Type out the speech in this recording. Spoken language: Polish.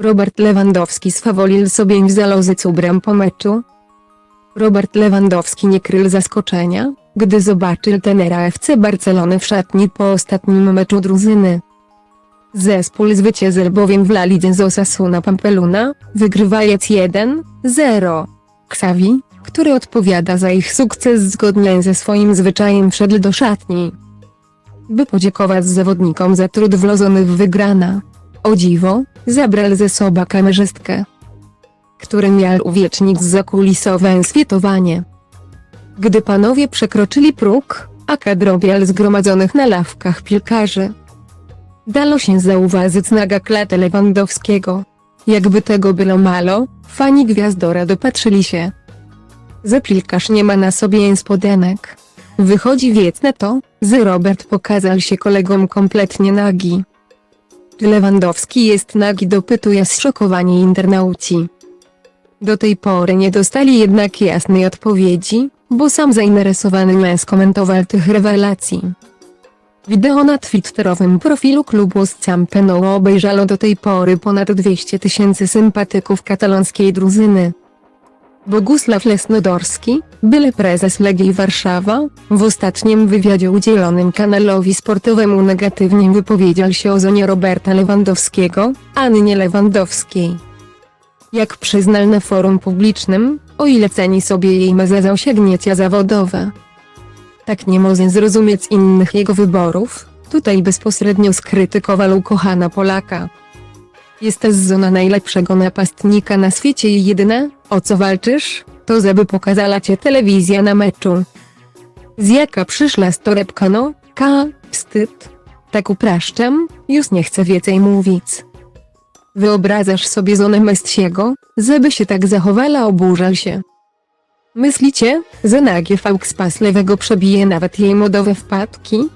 Robert Lewandowski swawolił sobie w zalozy cubrem po meczu. Robert Lewandowski nie krył zaskoczenia, gdy zobaczył tenera FC Barcelony w szatni po ostatnim meczu drużyny. Zespół zwyciężył bowiem w La Lidze z Osasuna Pampeluna, wygrywając 1-0. Xavi, który odpowiada za ich sukces zgodnie ze swoim zwyczajem wszedł do szatni. By podziękować zawodnikom za trud włożony w wygrana. O dziwo, zabrał ze sobą kamerzystkę, który miał uwiecznić zakulisowe świętowanie. Gdy panowie przekroczyli próg, a kadrobial zgromadzonych na lawkach piłkarzy. Dalo się zauważyć naga klatę Lewandowskiego. Jakby tego było malo, fani Gwiazdora dopatrzyli się. Że piłkarz nie ma na sobie spodenek. Wychodzi wiecne to, że Robert pokazał się kolegom kompletnie nagi. Lewandowski jest nagi dopytuje zszokowani internauci. Do tej pory nie dostali jednak jasnej odpowiedzi, bo sam zainteresowany męs komentował tych rewelacji. Wideo na twitterowym profilu klubu z Campeno obejrzało do tej pory ponad 200 tysięcy sympatyków katalońskiej drużyny. Bogusław Lesnodorski, byle prezes Legii Warszawa, w ostatnim wywiadzie udzielonym kanalowi sportowemu negatywnie wypowiedział się o zonie Roberta Lewandowskiego, Annie Lewandowskiej. Jak przyznał na forum publicznym, o ile ceni sobie jej mezę osiągnięcia zawodowe. Tak nie może zrozumieć innych jego wyborów, tutaj bezpośrednio skrytykował ukochana Polaka. Jest też zona najlepszego napastnika na świecie i jedyne, o co walczysz, to żeby pokazała cię telewizja na meczu. Z jaka przyszła z torebka no, ka, wstyd. Tak upraszczam, już nie chcę więcej mówić. Wyobrażasz sobie zonę Messiego, żeby się tak zachowała oburzał się. Myślicie, że nagie fałk z pas lewego przebije nawet jej modowe wpadki?